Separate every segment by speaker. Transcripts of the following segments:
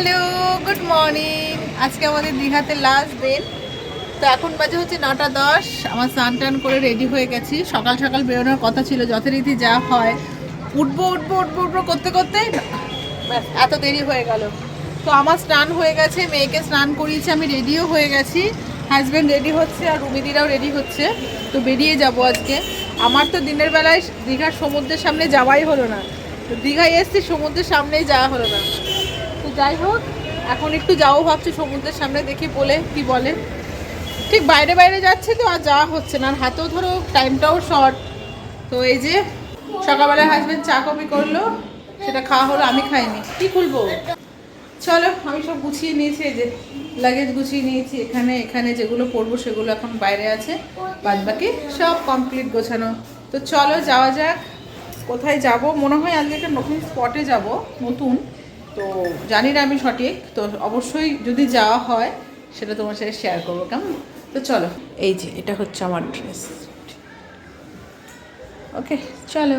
Speaker 1: Hello good morning আজকে আমাদের দীঘাতে লাস্ট দিন তো এখন বাজে হচ্ছে নটা দশ। আমার স্নান টান করে রেডি হয়ে গেছি। সকাল সকাল বেরোনোর কথা ছিল, যথারীতি যা হয়। উঠবো উঠবো উঠবো উঠবো করতে করতে এত দেরি হয়ে গেল। তো আমার স্নান হয়ে গেছে, মেয়েকে স্নান করিয়েছি, আমি রেডিও হয়ে গেছি। হাজব্যান্ড রেডি হচ্ছে আর রুমিদিরাও রেডি হচ্ছে। তো বেরিয়ে যাব আজকে। আমার তো দিনের বেলায় দীঘার সমুদ্রের সামনে যাওয়াই হলো না। তো দীঘায় এসছি সমুদ্রের সামনেই যাওয়া হলো না। যাই হোক, এখন একটু যাব ভাবছি সমুদ্রের সামনে, দেখি বলে কি বলে। ঠিক বাইরে বাইরে যাচ্ছে তো, আর যাওয়া হচ্ছে না। আর হাতেও ধরো টাইমটাও শর্ট তো এই যে সকালবেলায় হাজবেন্ড চা কফি করল, সেটা খাওয়া হলো, আমি খাইনি। কি খুলবো? চলো, আমি সব গুছিয়ে নিয়েছি, এই যে লাগেজ গুছিয়ে নিয়েছি, এখানে এখানে যেগুলো পরবো সেগুলো এখন বাইরে আছে। বাদ বাকি সব কমপ্লিট গোছানো। তো চলো, যাওয়া যাক। কোথায় যাব? মনে হয় আজকে একটা নতুন স্পটে যাব, নতুন। তো জানি না আমি সঠিক, তো অবশ্যই যদি যাওয়া হয়, সেটা তোমার সাথে শেয়ার করব, কেমন? তো চলো, এই যে, এটা হচ্ছে আমার ড্রেস ওকে চলো।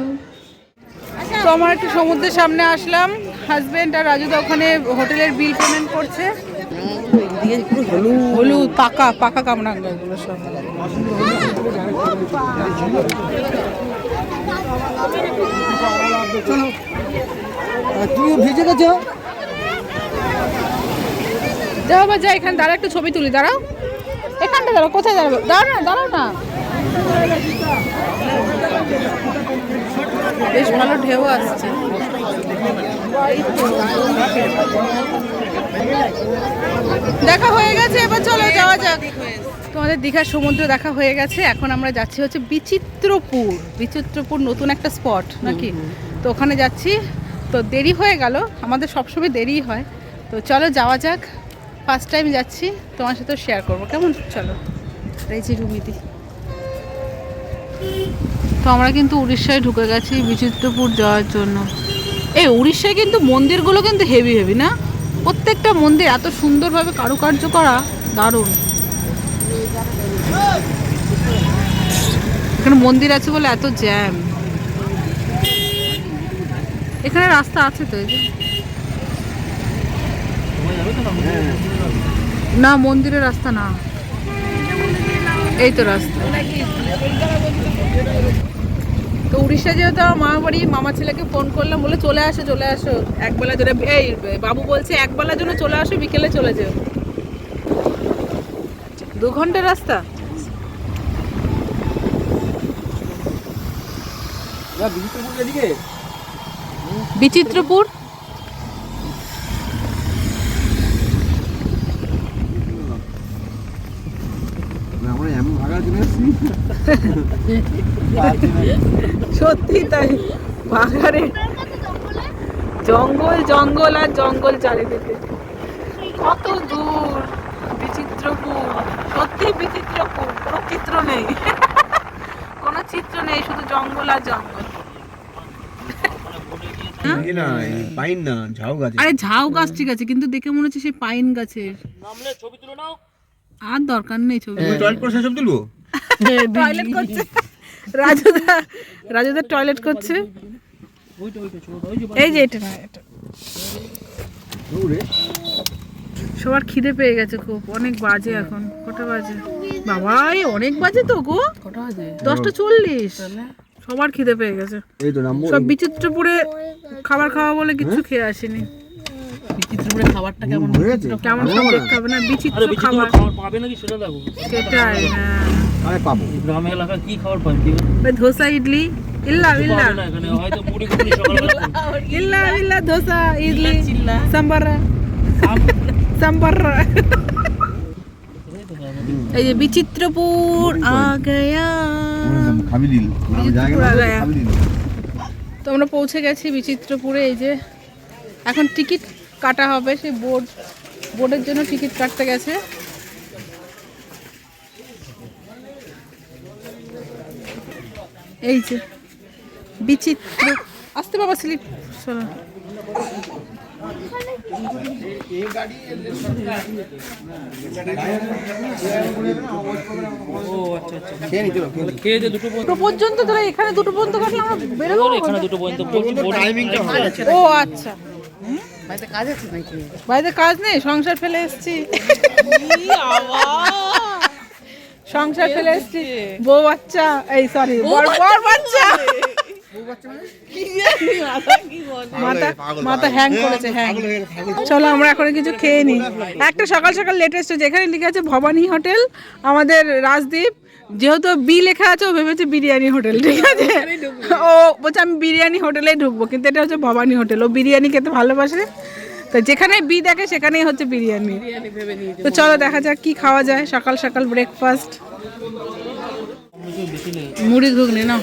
Speaker 1: তো আমার একটু সমুদ্রের সামনে আসলাম হাজব্যান্ড আর রাজুদা ওখানে হোটেলের বিল পেমেন্ট করছে। হলুদ। পাকা পাকা কামরাঙ্গা এগুলো সব।
Speaker 2: তুমিও ভিজে গেছো?
Speaker 1: যাও বা যা এখানে দাঁড়া একটু ছবি তুলি দাঁড়াও। এখানটা দাঁড়াও কোথায় দাঁড়াবো? দাঁড়াও না দাঁড়াও না। বেশ ভালো ঢেউ আসছে। দেখা হয়ে গেছে এবার চলো যাওয়া যাক। তোমাদের দীঘার সমুদ্র দেখা হয়ে গেছে এখন আমরা যাচ্ছি হচ্ছে বিচিত্রপুর। বিচিত্রপুর নতুন একটা স্পট নাকি? তো ওখানে যাচ্ছি। তো দেরি হয়ে গেল আমাদের সবসময় দেরি হয়। তো চলো যাওয়া যাক ফার্স্ট টাইম যাচ্ছি তোমার সাথে শেয়ার করব। কেমন? চলো এই যে রুমিদি আমরা কিন্তু উড়িষ্যায় ঢুকে গেছি বিচিত্রপুর যাওয়ার জন্য। এই উড়িষ্যায় কিন্তু মন্দিরগুলো কিন্তু হেভি হেভি না? প্রত্যেকটা মন্দির এত সুন্দরভাবে কারুকার্য করা দারুণ। এখানে মন্দির আছে বলে এত জ্যাম এখানে রাস্তা আছে তো এই না, মন্দিরের রাস্তা না। এই তো রাস্তা। তো উড়িষ্যা যেহেতু আমার মামা বাড়ি মামা ছেলেকে ফোন করলাম বলে চলে আসো চলে আসো। একবেলা ধরে এই বাবু বলছে একবেলার জন্য চলে আসো বিকেলে চলে যেও। দু ঘণ্টা রাস্তা। বিচিত্রপুর
Speaker 2: আমরা এমন ভাগা চলে এসেছি
Speaker 1: সত্যি তাই পাহাড়ে। জঙ্গল জঙ্গল আর জঙ্গল চারিদিকে। কত দূর বিচিত্রপুর সত্যি বিচিত্রপুর কোনো চিত্র নেই। কোনো চিত্র নেই শুধু জঙ্গল আর জঙ্গল।
Speaker 2: এই পাইন না ঝাউ গাছ।
Speaker 1: আরে ঝাউ গাছ ঠিক আছে কিন্তু দেখে মনে হচ্ছে সেই পাইন গাছের। আর দরকার নেই ছবি।
Speaker 2: তুলবো?
Speaker 1: টয়লেট করছে। রাজুদা রাজুদা টয়লেট করছে। এই যে এটা। না এটা সবার খিদে পেয়ে গেছে খুব। অনেক বাজে এখন। কটা বাজে? বাবা অনেক বাজে তো গো। কটা বাজে? দশটা চল্লিশ। সবার খিদে পেয়ে গেছে। সব বিচিত্রপুরে খাবার খাওয়া বলে কিছু খেয়ে আসেনি।
Speaker 3: বিচিত্রপুরে খাবারটা কেমন
Speaker 2: হয়ে গেছে
Speaker 1: কেমন সব দেখতে হবে না? বিচিত্র খাবার।
Speaker 3: খাবার পাবে নাকি সেটা দেখো।
Speaker 1: সেটাই হ্যাঁ।
Speaker 2: আরে পাবো।
Speaker 3: গ্রামে এলাকায় কি খাবার
Speaker 1: ওই ধোসা ইডলি। ইল্লা ইল্লা।
Speaker 3: এখানে হয়তো মুড়ি ঘুগনি সকালবেলা
Speaker 1: ইল্লা ইল্লা ধোসা ইডলি সাম্বার। সাম্বার। এই যে বিচিত্রপুর আ গয়া তো আমরা পৌঁছে গেছি বিচিত্রপুরে এই যে। এখন টিকিট কাটা হবে সেই বোর্ড বোর্ডের জন্য টিকিট কাটতে গেছে। এই যে বিচিত্র। আসতে বাবা স্লিপ চলো।
Speaker 3: পর্যন্ত
Speaker 1: দুটো পর্যন্ত তোরা এখানে দুটো পর্যন্ত কাটলে আমরা বেরোবো
Speaker 3: এখানে দুটো পর্যন্ত
Speaker 1: ও আচ্ছা।
Speaker 4: বাড়িতে কাজ আছে নাকি?
Speaker 1: বাড়িতে কাজ নেই সংসার ফেলে এসেছি। সংসার ফেলে এসেছি। বউ বাচ্চা এই সরি বর বাচ্চা মাথা মাথা হ্যাং করেছে হ্যাং চলো আমরা এখন কিছু খেয়ে নিই। একটা সকাল সকাল লেটেস্ট যেখানে লিখে আছে ভবানী হোটেল আমাদের রাজদীপ। যেহেতু বি লেখা আছে ও ভেবেছে বিরিয়ানি হোটেল ঠিক আছে? ও বলছে আমি বিরিয়ানি হোটেলেই ঢুকবো। কিন্তু এটা হচ্ছে ভবানী হোটেল। ও বিরিয়ানি খেতে ভালোবাসে। তো যেখানে বি দেখে সেখানেই হচ্ছে বিরিয়ানি। তো চলো দেখা যাক কি খাওয়া যায় সকাল সকাল ব্রেকফাস্ট মুড়ি ঘুগনি না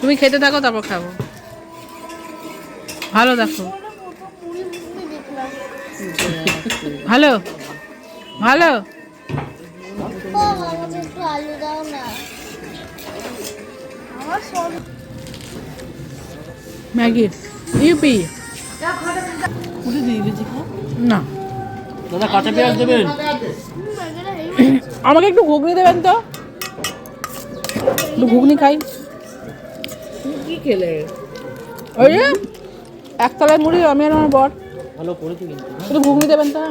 Speaker 1: তুমি খেতে থাকো তারপর খাব। ভালো দেখো। ভালো? ভালো? ম্যাগি। ইউপি। না।
Speaker 3: দাদা কাঁচা পেঁয়াজ দেবেন?
Speaker 1: আমাকে একটু ঘুগনি দেবেন তো? একটু ঘুগনি খাই।
Speaker 4: কি খেলে?
Speaker 1: ওই যে একতলায় মুড়ি আমি আর আমার বর।
Speaker 3: ভালো করেছে কিন্তু?
Speaker 1: একটু ঘুগনি দেবেন তো?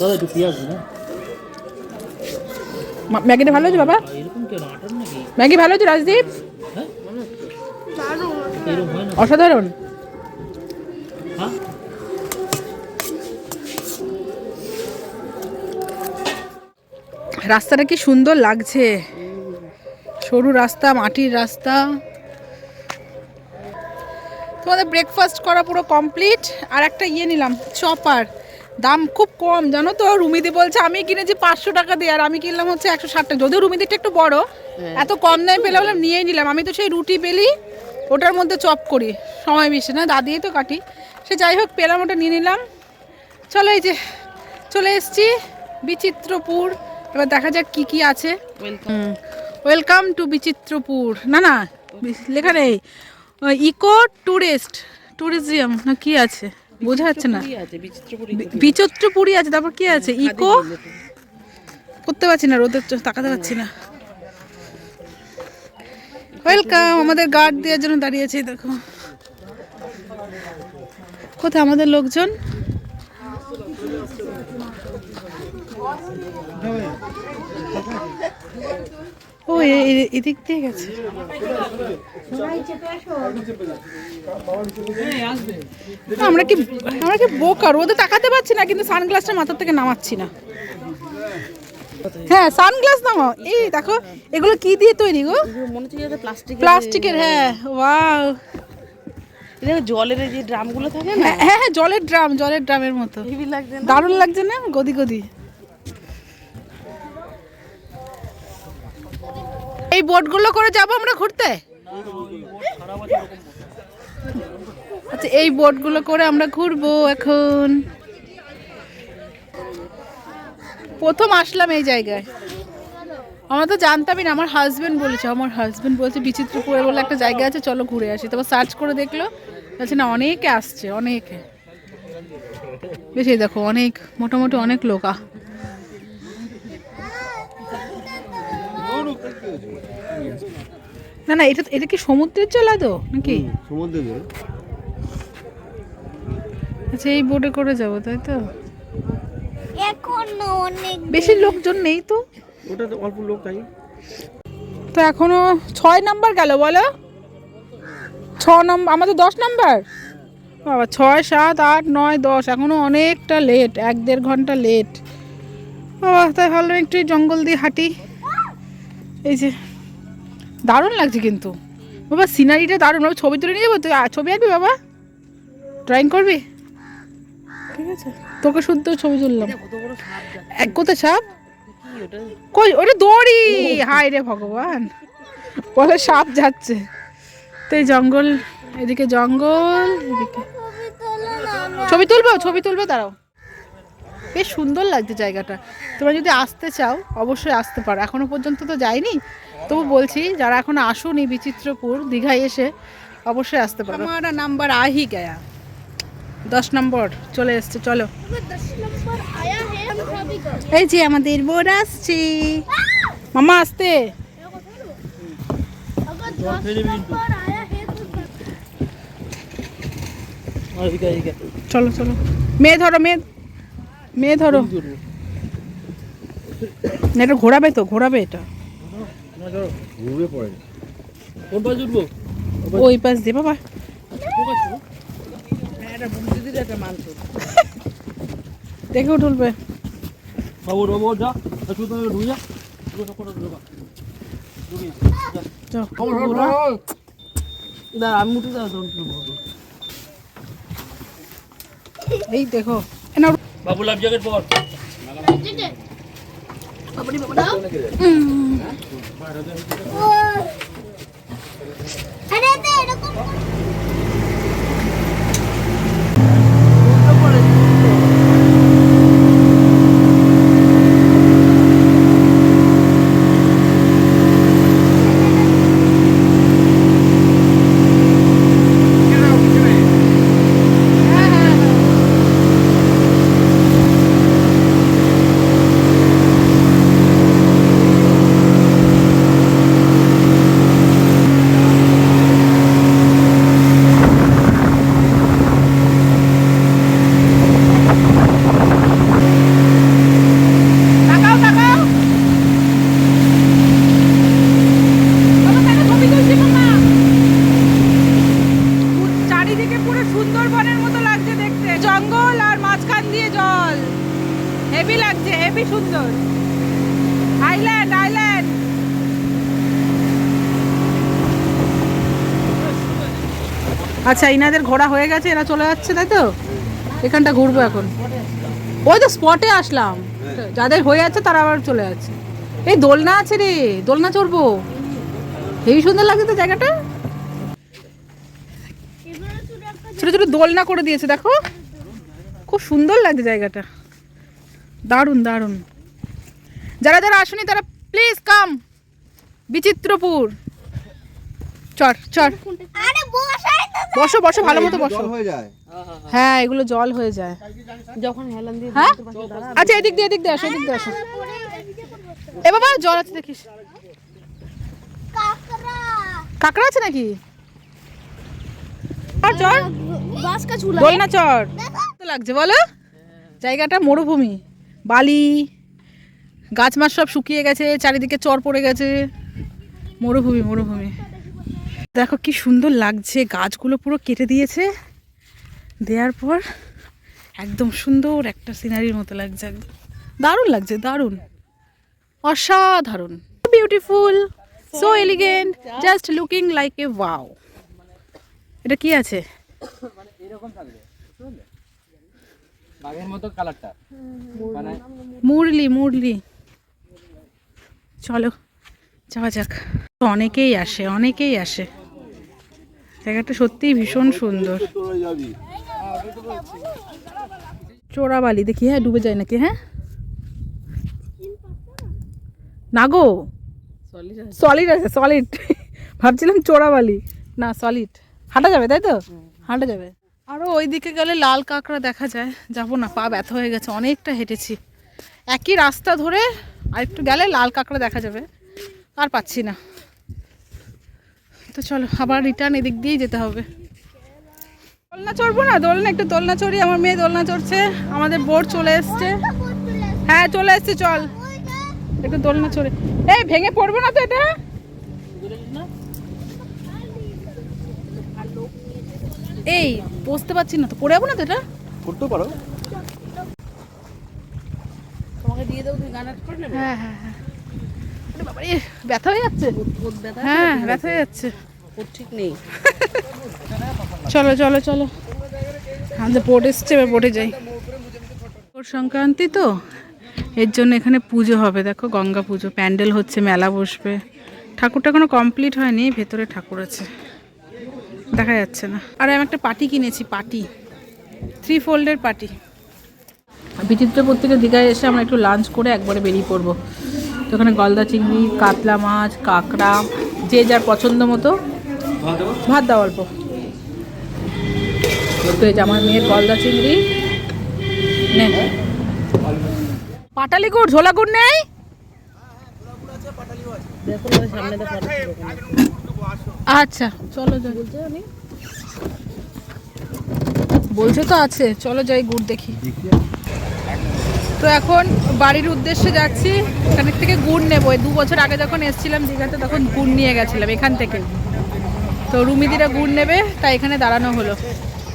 Speaker 3: দাদা একটু পেঁয়াজ দিন?
Speaker 1: ম্যাগিটা ভালো হয়েছে বাবা?
Speaker 3: আর এরকম কেন আটার নাকি?
Speaker 1: ম্যাগি ভালো হয়েছে রাজদীপ?
Speaker 3: হ্যাঁ?
Speaker 1: অসাধারণ। রাস্তাটা কি সুন্দর লাগছে? সরু রাস্তা মাটির রাস্তা। তোমাদের ব্রেকফাস্ট করা পুরো কমপ্লিট আর একটা ইয়ে নিলাম চপার দাম খুব কম জানো তো? রুমিদি বলছে আমি কিনেছি পাঁচশো টাকা দিয়ে আর আমি কিনলাম হচ্ছে একশো ষাট টাকা। যদিও রুমিদিটা একটু বড় এত কম দামে পেলে বললাম নিয়েই নিলাম। আমি তো সেই রুটি বেলি ওটার মধ্যে চপ করি সময় বেশি না দা দিয়েই তো কাটি। সে যাই হোক পেলাম ওটা নিয়ে নিলাম। চলো এই যে চলে এসেছি বিচিত্রপুর। এবার দেখা যাক কি কি আছে। ওয়েলকাম টু বিচিত্রপুর না না লেখা নেই। ইকো ট্যুরিস্ট ট্যুরিজম না কি আছে? বোঝা যাচ্ছে না।
Speaker 4: বিচিত্রপুরি
Speaker 1: আছে তারপর কি আছে? ইকো করতে পারছি না রোদের তাকাতে পারছি না। ওয়েলকাম আমাদের গার্ড দেওয়ার জন্য দাঁড়িয়েছে দেখো। কোথায় আমাদের লোকজন? ও এদিক দিয়ে গেছে। আমরা কি আমরা কি বোকার ওদের তাকাতে পারছি না কিন্তু সানগ্লাসটা মাথার থেকে নামাচ্ছি না। হ্যাঁ সানগ্লাস নামাও। এই দেখো এগুলো কি দিয়ে তৈরি গো? প্লাস্টিকের হ্যাঁ ওয়াও।
Speaker 4: জলের যে ড্রামগুলো থাকে না?
Speaker 1: হ্যাঁ হ্যাঁ হ্যাঁ, জলের ড্রাম জলের ড্রামের মতো। দারুণ লাগছে না? গদি গদি। এই বোটগুলো করে যাব আমরা ঘুরতে? আচ্ছা এই বোটগুলো করে আমরা ঘুরবো এখন। প্রথম আসলাম এই জায়গায়। আমরা তো জানতামই না, আমার হাজবেন্ড বলেছে, আমার হাজবেন্ড বলছে বিচিত্রপুরে বলে একটা জায়গা আছে, চলো ঘুরে আসি। তারপর সার্চ করে দেখল, বলছে না, অনেকে আসছে, অনেকে। বেশি দেখো, অনেক, মোটামুটি অনেক লোক আ না না এটা এটা কি সমুদ্রের জল আদৌ নাকি?
Speaker 2: সমুদ্রে জল।
Speaker 1: আচ্ছা এই বোটে করে যাব তাই তো?
Speaker 5: এখন অনেক
Speaker 1: বেশি লোকজন নেই তো?
Speaker 2: ওটা তো অল্প লোক তাই।
Speaker 1: তো এখনও ছয় নাম্বার গেল বলো? ছ নম্বর আমাদের দশ নাম্বার? বাবা ছয় সাত আট নয় দশ এখনও অনেকটা লেট এক দেড় ঘণ্টা লেট বাবা তাই ভাবলাম একটু জঙ্গল দিয়ে হাঁটি। এই যে দারুণ লাগছে কিন্তু। বাবা সিনারিটা দারুণ। বাবা ছবি তুলে নিয়ে যাব তুই? ছবি আঁকবি বাবা? ড্রয়িং করবি? ঠিক আছে। তোকে শুদ্ধ ছবি তুললাম। এক কোথায় সাপ কই ওটা দড়ি! হাই রে ভগবান। বলে সাপ যাচ্ছে। তো এই জঙ্গল এদিকে জঙ্গল এদিকে।
Speaker 5: ছবি
Speaker 1: তুলবো ছবি তুলবে দাঁড়াও। বেশ সুন্দর লাগছে জায়গাটা। তোমরা যদি আসতে চাও, অবশ্যই আসতে পারো। এখনও পর্যন্ত তো যাইনি। তবু বলছি, যারা এখনও আসুনি বিচিত্রপুর, দীঘায় এসে অবশ্যই আসতে পারো। আমার নাম্বার আহি গায়া। দশ নম্বর, চলে এসছে, চলো। এই যে আমাদের বোর আসছি। মামা আসতে। চলো চলো। মেয়ে ধরো, মেয়ে মেয়ে ধরো। এটা ঘোরাবে তো ঘোরাবে এটা।
Speaker 3: তোমরা ধরো
Speaker 2: ঘুরে পড়ে
Speaker 3: কোন পাশে উঠবো?
Speaker 1: ওই পাশ দিয়ে বাবা।
Speaker 3: বাবু বাবু যা। ঢুকে যা। আমি উঠে দাঁড়া
Speaker 1: এই দেখো।
Speaker 3: বাবু লাভ জ্যাকেট পর।
Speaker 5: এরকম
Speaker 1: তাকাও তাকাও বাবা, তাকে ছবি তুলছি, মামা। চারিদিকে পুরো সুন্দরবনের মতো লাগছে দেখতে জঙ্গল আর মাঝখান দিয়ে জল হেভি লাগছে হেভি সুন্দর আইল্যান্ড আইল্যান্ড আচ্ছা ইনাদের ঘোরা হয়ে গেছে, এরা চলে যাচ্ছে, তাই তো? এখানটা ঘুরবো এখন। ওই তো স্পটে আসলাম। যাদের হয়ে যাচ্ছে তারা আবার চলে যাচ্ছে। এই দোলনা আছে রে, দোলনা চড়বো। হেবি সুন্দর লাগছে তো জায়গাটা? ছোট ছোট দোলনা করে দিয়েছে, দেখো। খুব সুন্দর লাগছে জায়গাটা। দারুণ দারুণ। যারা যারা আসুনি, তারা প্লিজ কাম বিচিত্রপুর। চর চর
Speaker 5: আরে বসাই তো
Speaker 1: বসো বসো ভালো মতো বসো।
Speaker 2: হয়ে যায়।
Speaker 1: হ্যাঁ এগুলো জল হয়ে যায়।
Speaker 4: যখন হেলান দিয়ে
Speaker 1: হ্যাঁ? আচ্ছা এদিক দিয়ে এদিক দিয়ে আসো এদিক দিয়ে আসো। এ বাবা জল আছে দেখিস।
Speaker 5: কাকড়া
Speaker 1: কাঁকড়া আছে নাকি? চর চর
Speaker 4: বাস কা ঝুলা
Speaker 1: দোলনা চর তো লাগছে বলো? জায়গাটা মরুভূমি। বালি গাছ মাছ সব শুকিয়ে গেছে চারিদিকে চর পড়ে গেছে। মরুভূমি মরুভূমি। দেখো কি সুন্দর লাগছে গাছগুলো পুরো কেটে দিয়েছে। দেওয়ার পর একদম সুন্দর একটা সিনারির মতো লাগছে একদম। দারুণ লাগছে দারুণ। অসাধারণ। Beautiful so elegant just looking like a wow এটা কি আছে?
Speaker 3: বাঘের মতো কালারটা মানে
Speaker 1: মুরলি মুরলি। চলো যাওয়া যাক। অনেকেই আসে অনেকেই আসে। জায়গাটা সত্যিই ভীষণ সুন্দর। চোরাবালি দেখি হ্যাঁ ডুবে যায় নাকি হ্যাঁ? না গো। সলিড আছে। সলিড ভাবছিলাম চোরাবালি। না সলিড হাঁটা যাবে তাই তো? হাঁটা যাবে। আরও ওই দিকে গেলে লাল কাঁকড়া দেখা যায়। যাব না পা ব্যথা হয়ে গেছে অনেকটা হেঁটেছি। একই রাস্তা ধরে আর একটু গেলে লাল কাঁকড়া দেখা যাবে। আর পাচ্ছি না। তো চলো আবার রিটার্ন এদিক দিয়েই যেতে হবে। দোলনা চড়বো না? দোলনা একটু দোলনা চড়ি। আমার মেয়ে দোলনা চড়ছে। আমাদের বোর্ড চলে এসছে। হ্যাঁ চলে এসছে চল। একটু দোলনা চড়ে। এই ভেঙে পড়ব না তো এটা? এই বসতে পারছি না তো। পড়ে যাব না তো এটা?
Speaker 2: করতেও পারো।
Speaker 4: তোমাকে দিয়ে দেবো তুই গান করে নেবে
Speaker 1: হ্যাঁ হ্যাঁ হ্যাঁ। বাবারে, ব্যথা হয়ে যাচ্ছে? হ্যাঁ ব্যথা হয়ে যাচ্ছে।
Speaker 4: ঠিক নেই।
Speaker 1: চলো চলো চলো। আমাদের বোট এসছে এবার বোটে যাই। ওর সংক্রান্তি তো এর জন্য এখানে পুজো হবে। দেখো গঙ্গা পুজো প্যান্ডেল হচ্ছে মেলা বসবে। ঠাকুরটা কোনো কমপ্লিট হয়নি ভেতরে ঠাকুর আছে। দেখা যাচ্ছে না। আর আমি একটা পাটি কিনেছি পাটি। থ্রি ফোল্ডের পাটি। বিচিত্রপুর থেকে দীঘায় এসে আমরা একটু লাঞ্চ করে একবারে বেরিয়ে পড়ব। তো ওখানে গলদা চিংড়ি, কাতলা মাছ, কাঁকড়া, যে যার পছন্দ মতো। ভাত দাও অল্প। আমার মেয়ের গলদা চিংড়ি। নে। পাটালি গুড় ঝোলা গুড় নেই? আচ্ছা চলো বলছে তো আছে, চলো যাই গুড় দেখি। তো এখন বাড়ির উদ্দেশ্যে যাচ্ছি এখান থেকে গুড় নেব। দু বছর আগে যখন এসেছিলাম দীঘাতে তখন গুড় নিয়ে গেছিলাম এখান থেকে। তো রুমিদিরা গুড় নেবে তাই এখানে দাঁড়ানো হলো।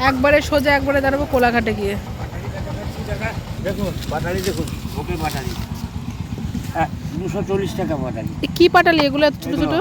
Speaker 1: একবারে সোজা একবারে দাঁড়াবো কোলাঘাটে গিয়ে।
Speaker 2: হ্যাঁ
Speaker 1: কি পাটালি এগুলো ছোট ছোট?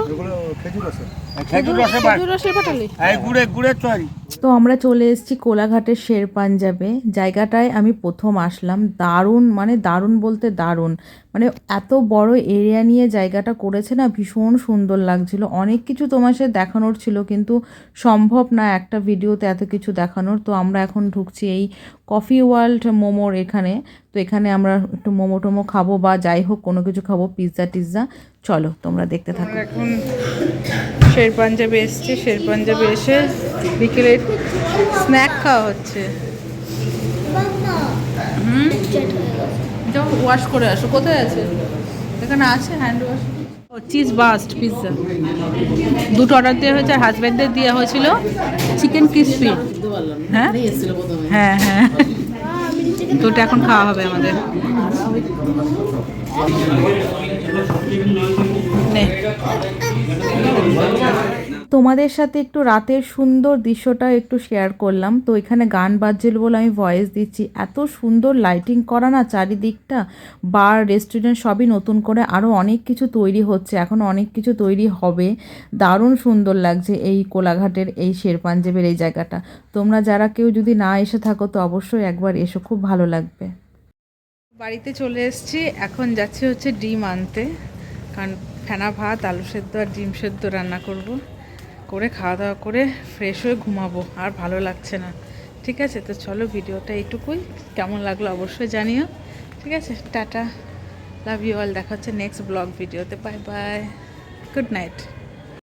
Speaker 6: তো আমরা চলে এসেছি কোলাঘাটের শের পাঞ্জাবে। জায়গাটায় আমি প্রথম আসলাম। দারুণ মানে দারুণ বলতে দারুণ। মানে এত বড় এরিয়া নিয়ে জায়গাটা করেছে না ভীষণ সুন্দর লাগছিল। অনেক কিছু তোমার সাথে দেখানোর ছিল কিন্তু সম্ভব না একটা ভিডিওতে এত কিছু দেখানোর। তো আমরা এখন ঢুকছি এই কফি ওয়ার্ল্ড মোমোর এখানে। তো এখানে আমরা একটু মোমো টোমো খাব বা যাই হোক কোনো কিছু খাব পিৎজা টিৎজা চলো তোমরা দেখতে থাকো।
Speaker 1: এখন শের পাঞ্জাবে এসছি শের পাঞ্জাবে এসে বিকেলে স্ন্যাক খাওয়া হচ্ছে। হুম? যাও ওয়াশ করে আসো। কোথায় আছে? এখানে আছে hand wash cheese burst pizza দুটো অর্ডার দেওয়া হয়েছে হাজব্যান্ডের দেওয়া হয়েছিল চিকেন ক্রিসপি হ্যাঁ? হ্যাঁ হ্যাঁ। ওটা এখন খাওয়া হবে আমাদের।
Speaker 6: তোমাদের সাথে একটু রাতের সুন্দর দৃশ্যটা একটু শেয়ার করলাম। তো এখানে গান বাজছিল বলে আমি ভয়েস দিচ্ছি। এত সুন্দর লাইটিং করা না চারিদিকটা। বার রেস্টুরেন্ট সবই নতুন করে আরও অনেক কিছু তৈরি হচ্ছে। এখন অনেক কিছু তৈরি হবে। দারুণ সুন্দর লাগছে এই কোলাঘাটের এই শেরপাঞ্জেবের এই জায়গাটা। তোমরা যারা কেউ যদি না এসে থাকো তো অবশ্যই একবার এসো। খুব ভালো লাগবে।
Speaker 1: বাড়িতে চলে এসেছি। এখন যাচ্ছি হচ্ছে ডিম আনতে। কারণ ফেনা ভাত, আলু সেদ্ধ আর ডিম সেদ্ধ রান্না করব। করে খাওয়া দাওয়া করে ফ্রেশ হয়ে ঘুমাবো। আর ভালো লাগছে না। ঠিক আছে? তো চলো ভিডিওটা এইটুকুই। কেমন লাগল অবশ্যই জানিও। ঠিক আছে? টাটা। লাভ ইউ অল দেখা হচ্ছে নেক্সট ব্লগ ভিডিওতে। Bye bye good night